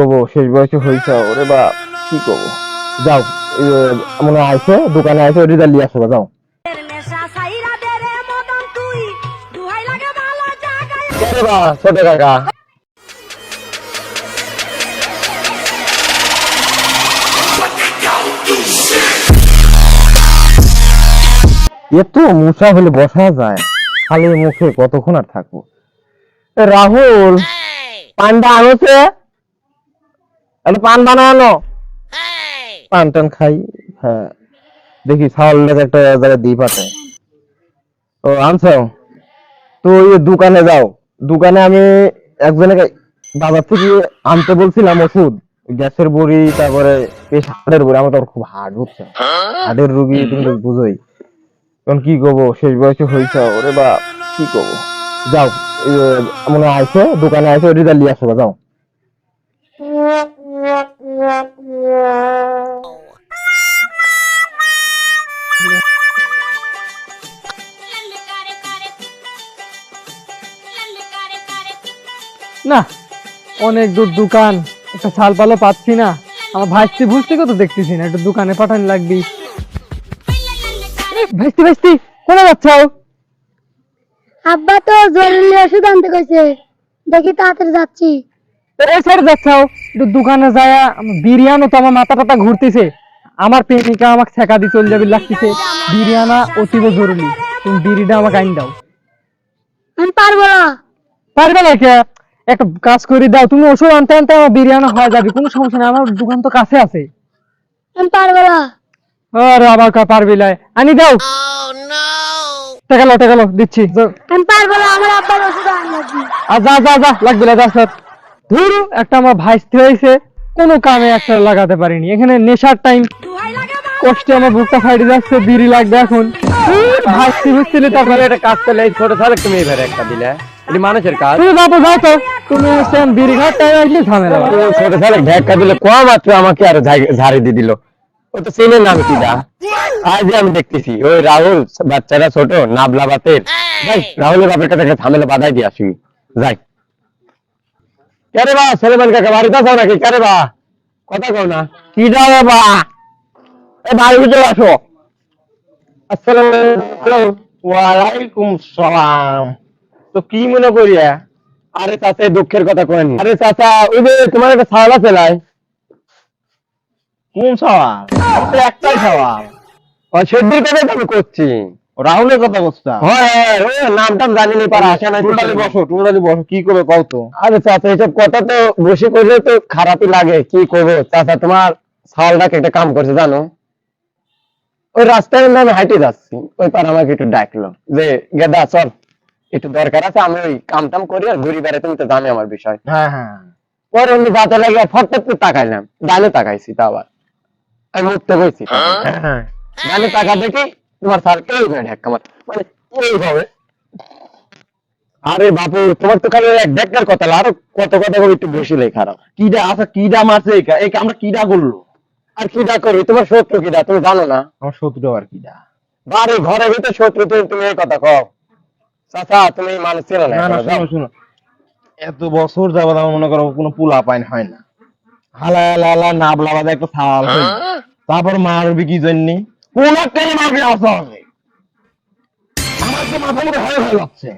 করব শেষ বয়সে হয়েছে ওরে বা কি করব যাও মনে আইসে দোকানে আইসে রেজাল্ট নিয়ে আসো, যাও। ছোট কাকা। এত হলে বসা যায়? খালি মুখে কতক্ষণ আর থাকব? রাহুল পানটা আনোছে? একটা পান বানানো? পান টান খাই হ্যাঁ। দেখি ছাওয়ালটাকে একটা জায়গায় পাঠায় ও আনছো? তো ওই দোকানে যাও। দোকানে আমি একজনকে বাজার থেকে আনতে বলছিলাম ওষুধ। গ্যাসের বড়ি তারপরে হাড়ের বড়ি। আমার তো খুব হাড় বুঝছ হাড়ের রুগী তুমি তো বুঝোই। এখন কি করব? শেষ বয়সে হয়েছে ওরে বা কি করব? যাও মনে হয় আইসে দোকানে আইসে রেজাল্ট নিয়ে আসো যাও। না, অনেক দূর দোকান। একটা ছাল পালো পাচ্ছি না। আমার ভাইস্তি ভুজতে কত দেখতেছি না, একটু দোকানে পাঠান লাগবি। ভাইস্তি ভাইস্তি, কোনে যাচ্ছাও আব্বা তো জরুরি ওষুধ আনতে কইছে। দেখি তাড়াতাড়ি যাচ্ছি। এই সাইড যাচ্ছাও দোকানে যায় বিরিয়ানো তো আমার মাথা টাথা ঘুরতেছে। আমার প্রেমিকা আমাকে ছেকা দিয়ে চলে যাবে লাগতেছে। বিরিয়ানা অতীব জরুরি। তুমি বিড়িটা আমাকে আইন দাও। আমি পারব না। পারবে না কে? একটা কাজ করে দাও। তুমি ওষুধ আনতে আনতে আমার বিরিয়ানা হয়ে যাবে। কোনো সমস্যা নেই আমার দোকান তো কাছে আছে। আমি পারব না। আরে আবার কা পারবি লাই আনি দাও। টাকালো টাকালো দিচ্ছি। আমি পারব না আমার আব্বার ওষুধ আন লাগবে আর যা যা যা লাগবে না যা স্যার। ধুরু একটা আমার ভাইস্তি হয়েছে কোনো কামে একটা লাগাতে পারিনি। এখানে নেশার টাইম কষ্টে আমার বুকটা ফাইটে যাচ্ছে বিড়ি লাগবে এখন। তারপরে একটা কাজ করলে ছোট একটা দিলে? এটি মানুষের কাজ। তুমি বাবা যাও তো। তুমি সেম বিড়ি খাওয়ার টাইম আসলে ঝামেলা ছোট দিলে কম মাত্র আমাকে আর ঝাড়ি- ঝাড়ি দিয়ে দিল? ও তো নাম কি দা? আজ আমি দেখতেছি ওই রাহুল বাচ্চারা ছোট নাবলা বাতের রাহুলের বাপের কাছে একটা ঝামেলা বাধাই দিয়ে আসি। যাই। কেরে বা সেলেমান কাকা বাড়িতে আছো নাকি? কেরে বা? কথা কও না। কি বা? এ বাড়ি ভিতরে আসো। আসসালামু ওয়ালাইকুম সালাম। তো কি মনে করিয়া? আরে চাচা দুঃখের কথা কেন আরে চাচা ওই যে তোমার একটা সাওয়াল আছে লাই। কোন সাওয়াল? একটাই সাওয়াল। সেদিন কথা আমি করছি। রাহুলের কথা করছা হ্যাঁ ওই নাম টাম জানি নি পারা আসে না টোটালি বসো কি করবে কও তো? আরে চাচা এসব কথা তো বসে করলে তো খারাপই লাগে কি করব? চাচা তোমার সাওয়ালটাকে একটা কাম করছে জানো? ওই রাস্তায় আমি হাইটে যাচ্ছি ওই পার আমাকে একটু ডাকলো যে গেদা চল একটু দরকার আছে আমি ওই কাম টাম করি আর ঘুরি বেড়াতে তুমি তো জানি আমার বিষয়। হ্যাঁ হ্যাঁ। পরে অন্য যাতে লাগে ফটফট করে তাকাইলাম ডানে তাকাইছি তা আবার। আমি মুখতে কইছি ডানে তাকা দেখি তোমার স্যার এইভাবে ঢেক্কা মার মানে এইভাবে। আরে বাপু তোমার তো এক ঢেক্কার কথা আরও কত কথা বলে একটু বসিলে খারাপ কিডা আচ্ছা কিডা মারছে এই এই আমরা কিডা করল? আর কিডা করবি তোমার শত্রু কিডা তুমি জানো না? আমার শত্রু আর কিডা বাড়ি ঘরে ভিতরে শত্রু তুমি তুমি এই কথা কও। চাচা তুমি মানুষ ছিল না না। শোনো শোনো। এত বছর যাবত আমার মনে করো কোনো পুলা পাইন হয় না। হালা হালা হালা নাবলা বাদা একটা ছাওয়াল তারপর মারবি কি জন্যে? কোন একটা মারবি আসলে আমার তো মাথা মতো হয়ে হয়ে যাচ্ছে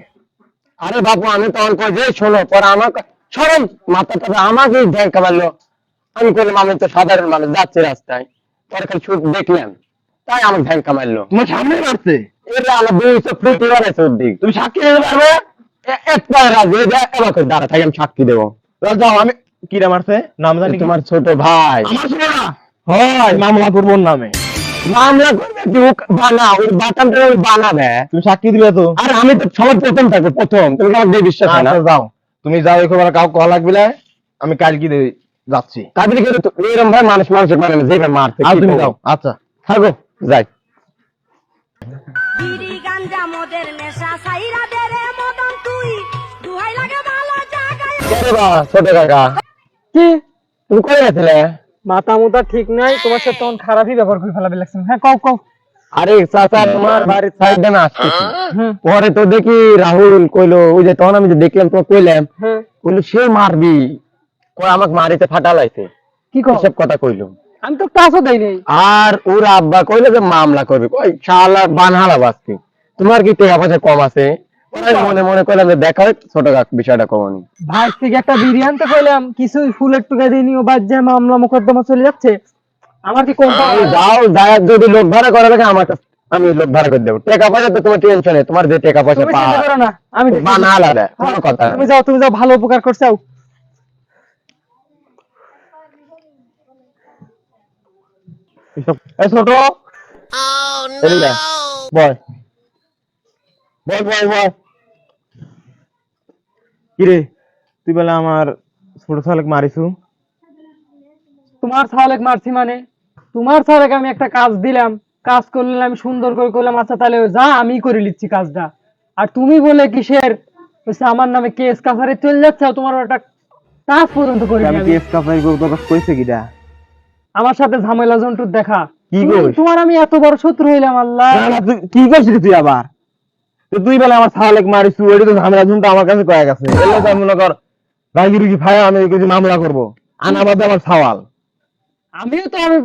আরে বাপু আমি তখন কই যে শোনো পরে আমাকে সরম মাথাটা আমাকে ঢেকা মারলো আমি করলাম আমি তো সাধারণ মানুষ যাচ্ছি রাস্তায়। পরে খালি শুট দেখলাম। তাই ঢেকা মারলো। তোমার সামনে মারছে? এটা আমার দুই চোখ ফিটি বানাইছে ওর দিক তুমি সাক্ষী দিতে পারবে? এক পায়ে রাজি এবার করে দাঁড়া থাকি আমি সাক্ষী দেবো। যাও আমি কিরা মারছে? নাম জানি তোমার ছোট ভাই। আমার ছোট হয় মামলা করব নামে। মামলা করবে বানা ওই বাটামটা ওই বানাবে। তুমি সাক্ষী দিবে তো। আর আমি তো সবার প্রথম থাকব প্রথম। তুমি আমার বিশ্বাস হয় না। আচ্ছা, যাও। তুমি যাও একেবারে কাউ কল লাগবে না, আমি কালকে যাচ্ছি। কিন্তু এরকম ভাই মানুষ মানুষের মানে না, যেভাবে মারছে আর তুমি যাও। আচ্ছা। থাকো যাই। বিড়ি গাঞ্জা মদের নেশা সাইরা দে রে মদন তুই। দুহাই লাগে ভালো জায়গায়। কেরে বা ছোট কাকা। কি? তুমি কই গেছিলে মাথা মুতা ঠিক নাই তোমার সাথে তখন খারাপই ব্যবহার করে ফেলাবে লাগছে। হ্যাঁ কও কও। আরে চাচা তোমার বাড়ির সাইডে না আসতেছি। হ্যাঁ। পরে তো দেখি রাহুল কইলো ওই যে তখন আমি যে দেখলাম তো কইলাম হ্যাঁ। কইলো সে মারবি। ও আমাকে মারিতে ফাটালাইছে কি কর এসব কথা কইলো। আমি তো দেই নাই। আর ওর আব্বা কইলো যে মামলা করবে। ওই শালা বানহালা বাসতি তোমার কি টাকা পয়সা কম আছে? মনে মনে করলাম যে দেখা হয় ছোট কাক বিষয়টা কমনি ভাই থেকে একটা বিরিয়ানি আনতে কইলাম কিছু ফুলের টুকা দিয়ে নিও বাদ যে মামলা মোকদ্দমা চলে যাচ্ছে। আমার কি আমি যদি লোক ভাড়া করা লাগে আমার কাছে আমি লোক ভাড়া করে দেবো। টাকা পয়সা তো তোমার টেনশন নেই তোমার যে টাকা পয়সা পাওয়া করো না আমি দেখছি। বানহালা কোনো কথা তুমি যাও তুমি যাও ভালো উপকার করছ এই ছোট। বয় বয় বয় বয় কিরে তুই বলে আমার ছোট ছেলেকে মারিছু। তোমার ছাওয়ালেক মারছি মানে? তোমার ছাওয়ালেক আমি একটা কাজ দিলাম কাজ করলে আমি সুন্দর করে করলাম আচ্ছা তাহলে যা আমি করে নিচ্ছি কাজটা। আর তুমি বলে কিসের? আমার নামে কেস কাছারে চলে যাচ্ছে তোমার একটা কাজ পর্যন্ত করে আমি কেস কাফাই করব তোর কাছে কইছে কিটা আমার সাথে ঝামেলা জন্টুর দেখা। কি তুমি- তোমার আমি এত বড় শত্রু হইলাম আল্লাহ। কি করছিস তুই আবার? তো তুই বলে আমার মারিছু ওইটা তো ঝামেলা শুনতে আমার কাছে কয়ে গেছে। এলে তো মনে কর রাগি রুগি ভাই আমি কিছু মামলা করব। আনাবাদে আমার সওয়াল। আমিও তো আমি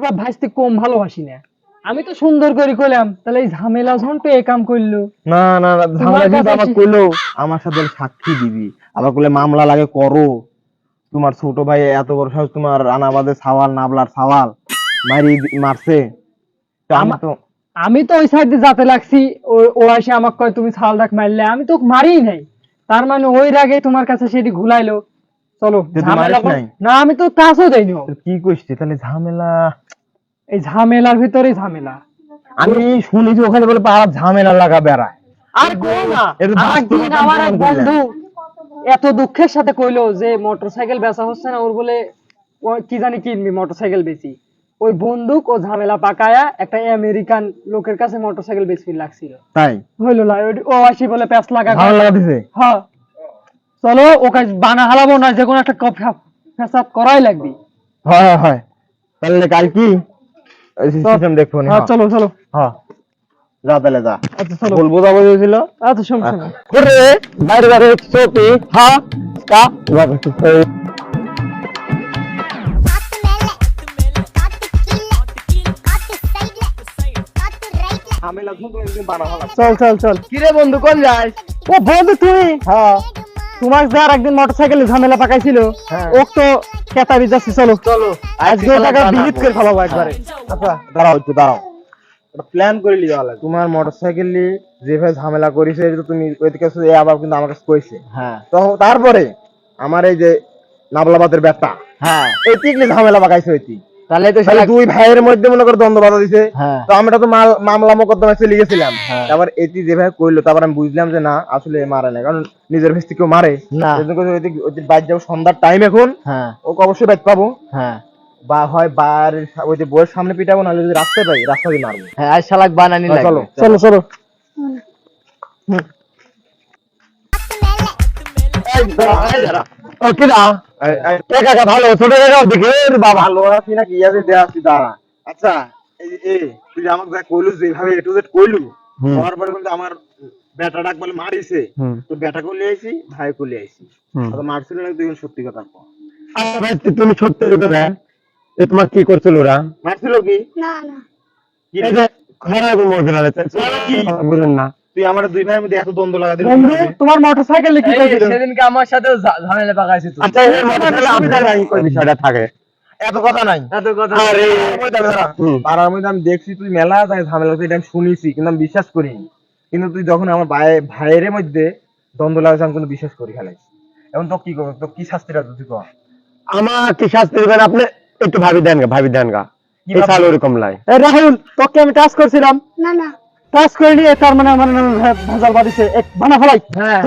কম ভালোবাসি না। আমি তো সুন্দর করে কইলাম তাহলে এই ঝামেলা ঝন্টু এ কাম করল না না ঝামেলা কিন্তু আমার কইলো আমার সাথে সাক্ষী দিবি। আবার কইলে মামলা লাগে করো। তোমার ছোট ভাই এত বড় সাহস তোমার আনাবাদে সাওয়াল নাবলার সাওয়াল মারি মারছে। তো আমি তো আমি তো ওই সাইডে যাতে লাগছি ও- এসে আমাকে কয় তুমি ছাল ডাক মারলে। আমি তো মারিই নাই। তার মানে ওই রাগে তোমার কাছে সেটি ঘুলাইলো চলো? না আমি তো টাচও দেইনি। কি কইছিস তাহলে ঝামেলা। এই ঝামেলার ভিতরেই ঝামেলা। আমি শুনেছি ওখানে বলে পাড়া ঝামেলা লাগা বেড়ায়। আর কো না দিন আমার এক বন্ধু এত দুঃখের সাথে কইলো যে মোটরসাইকেল বেচা হচ্ছে না। ওর বলে কি জানি কিনবি মোটরসাইকেল বেশি ওই বন্দুক ও ঝামেলা পাকায়া একটা আমেরিকান লোকের কাছে মোটরসাইকেল বেশি লাগছিল। তাই? হইল না ওই- ও আসি বলে প্যাঁচ লাগা ঝামেলা লাগা দিছে? হ্যাঁ চলো ওকে বানা হালাবো না যে কোনো একটা কফ- ফেসাদ করাই লাগবে। হয় হয় হয়। তাহলে কাল কি? সিস্টেম দেখব না হ্যাঁ চলো চলো। হ্যাঁ। যা তাহলে যা। আচ্ছা চলো। বলব যাব হয়েছিল আচ্ছা সমস্যা নেই করে বাইরে বাইরে চোপি হ্যাঁ কা চল চল চল। কিরে বন্ধু কোন যাস? ও বন্ধু তুই? হ্যাঁ। তোমার যার একদিন মোটরসাইকেলে ঝামেলা পাকাইছিল হ্যাঁ। ও তো কেতাবি যাচ্ছি চলো। চলো। আজকে টাকা বিহিত করে ফেলাবো একবারে। আচ্ছা দাঁড়াও একটু দাঁড়াও। প্ল্যান করে লিওয়া লাগে তোমার মোটরসাইকেল নিয়ে যেভাবে ঝামেলা করেছে এটা তুমি ওইদিকে কাছে এ আবার কিন্তু আমার কাছে কইছে। হ্যাঁ। তো তারপরে আমার এই যে নাবলাবাদের ব্যাটা হ্যাঁ। এই টিকলি ঝামেলা পাকাইছে ওইটি তাহলে তো দুই ভাইয়ের মধ্যে মনে করে দ্বন্দ্ব বাধা দিছে। হ্যাঁ। তো আমরা তো মাল- মামলা মোকদ্দমায় চলে গেছিলাম। হ্যাঁ। তারপর এটি যেভাবে কইলো তারপর আমি বুঝলাম যে না আসলে এ মারে না। কারণ নিজের ভেস্তি কেউ মারে। বাইর যাব সন্ধ্যার টাইম এখন। হ্যাঁ। ওকে অবশ্যই বাইর পাবো। হ্যাঁ। বা হয় বাড়ির সা- ওই যে বইয়ের সামনে পিটাবো নাহলে যদি রাস্তায় পাই রাস্তা দিয়ে মারবো। হ্যাঁ আর শালাক বানানি চলো। চলো চলো। ও এই- এ কাকা ভালো ছোট কাকা দিকে বাবা। ভালো আছি না কি আছে দেয়া আছি দাঁড়া। আচ্ছা এই তুই আমাকে যা কইলু যেভাবে এ টু জেড কইলু হওয়ার পরে কিন্তু আমার বেটা ডাক বলে মারিছে। তো বেটা কলে আইছি ভাই কলে আইছি। হুম। তো মারছিল না তুই সত্যি কথা কও। আচ্ছা ভাই তুমি সত্যি কথা এ তোমার কি করছিল ওরা? মারছিল কি? না না। কি? যে খারাপ মরবে না বুঝেন না। তুই আমার দুই ভাইয়ের মধ্যে এত দ্বন্দ্ব লাগা দিলি বন্ধু তোমার মোটরসাইকেলে কি কইছিল সেদিনকে আমার সাথে ঝামেলা পাকাইছি তুই। আচ্ছা আপনার আইন কোন বিষয়টা থাকে। এত কথা নাই। এত কথা আরে হুম। পাড়ার মধ্যে আমি দেখছি তুই মেলা যায় ঝামেলা এটা আমি শুনেছি কিন্তু আমি বিশ্বাস করিনি কিন্তু তুই যখন আমার ভাই ভাইয়ের মধ্যে দ্বন্দ্ব লাগাইছে আমি কিন্তু বিশ্বাস করি ফেলাইছি এখন তো কি করব? তো কি শাস্তিটা তুই কর। আমার কি শাস্তি দিবেন আপনি একটু ভাবি দেন গা ভাবি দেন গা। কি এই সাল ওরকম লাই এ রাহুল তোকে আমি টাচ করছিলাম। না না। টাচ করে নিয়ে তার মানে আমার ভেজাল বাদিছে এক বানা ফলাই হ্যাঁ!